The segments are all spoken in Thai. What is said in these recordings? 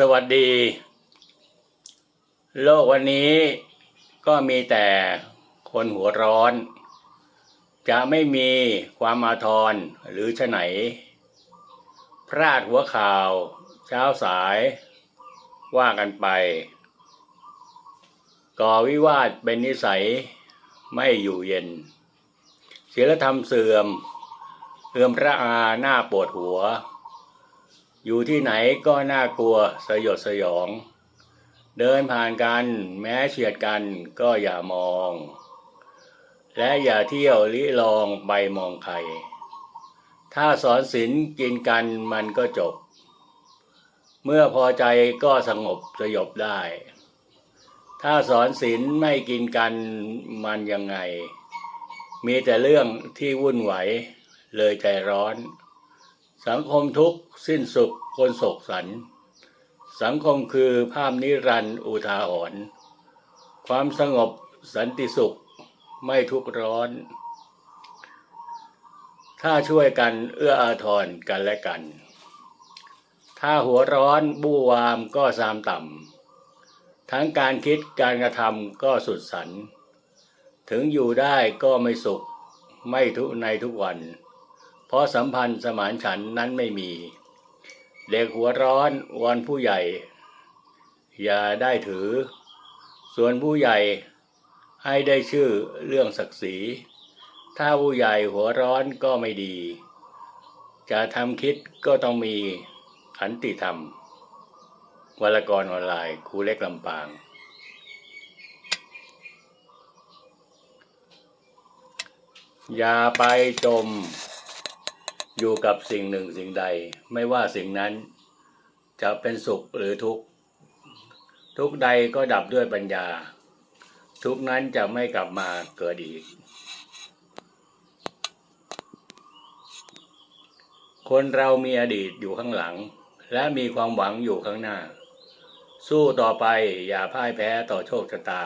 สวัสดี โลกวันนี้ก็มีแต่คนหัวร้อน จะไม่มีความอาทรหรือชะไหน พลาดหัวข่าว เช้าสายว่ากันไป ก่อวิวาทเป็นนิสัยไม่อยู่เย็นศีลธรรมเสื่อมเอื่อมพระอาหน้าปวดหัว อยู่ที่ไหนก็น่ากลัวสยดสยอง เดินผ่านกันแม้เฉียดกันก็อย่ามอง และอย่าเที่ยวลิลองไปมองใคร ถ้าสอนศีลกินกันมันก็จบ เมื่อพอใจก็สงบสยบได้ ถ้าสอนศีลไม่กินกันมันยังไง มีแต่เรื่องที่วุ่นไหวเลยใจร้อน สังคมทุกสิ้นสุขคนโศกสัน สังคมคือภาพนิรันดร์อุทาหรณ์ความสงบสันติสุขไม่ทุกร้อน ถ้าช่วยกันเอื้ออาทรกันและกัน ถ้าหัวร้อนบู้วามก็ซามต่ำทั้งการคิดการกระทำก็สุดสัน ถึงอยู่ได้ก็ไม่สุขไม่ทุกในทุกวัน เพราะสัมพันธ์สมานฉันนั้นไม่มี เด็กหัวร้อนวอนผู้ใหญ่ อย่าได้ถือ ส่วนผู้ใหญ่ให้ได้ชื่อเรื่องศักดิ์ศรี ถ้าผู้ใหญ่หัวร้อนก็ไม่ดี จะทำคิดก็ต้องมีขันติธรรมวรกรออนไลน์ครูเล็กลำปาง อย่าไปจม อยู่กับสิ่งหนึ่งสิ่งใด ไม่ว่าสิ่งนั้นจะเป็นสุขหรือทุกข์ ทุกใดก็ดับด้วยปัญญา ทุกนั้นจะไม่กลับมาเกิดอีก คนเรามีอดีตอยู่ข้างหลัง และมีความหวังอยู่ข้างหน้า สู้ต่อไปอย่าพ่ายแพ้ต่อโชคชะตา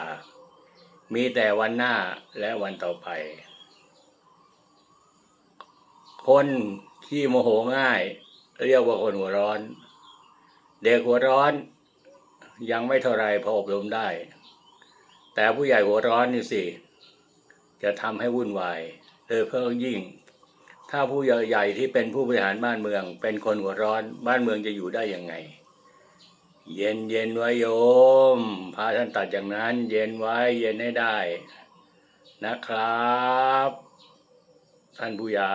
มีแต่วันหน้าและวันต่อไป คนที่โมโหง่าย เรียกว่าคนหัวร้อน เด็กหัวร้อน ยังไม่เท่าไรพออบรมได้ แต่ผู้ใหญ่หัวร้อนนี่สิ จะทำให้วุ่นวายโดยเพิ่มยิ่ง ถ้าผู้ใหญ่ที่เป็นผู้บริหารบ้านเมือง เป็นคนหัวร้อน บ้านเมืองจะอยู่ได้ยังไง เย็นเย็นไว้โยมพาท่านตัดอย่างนั้น เย็นไว้เย็นให้ได้นะครับ ท่านผู้ใหญ่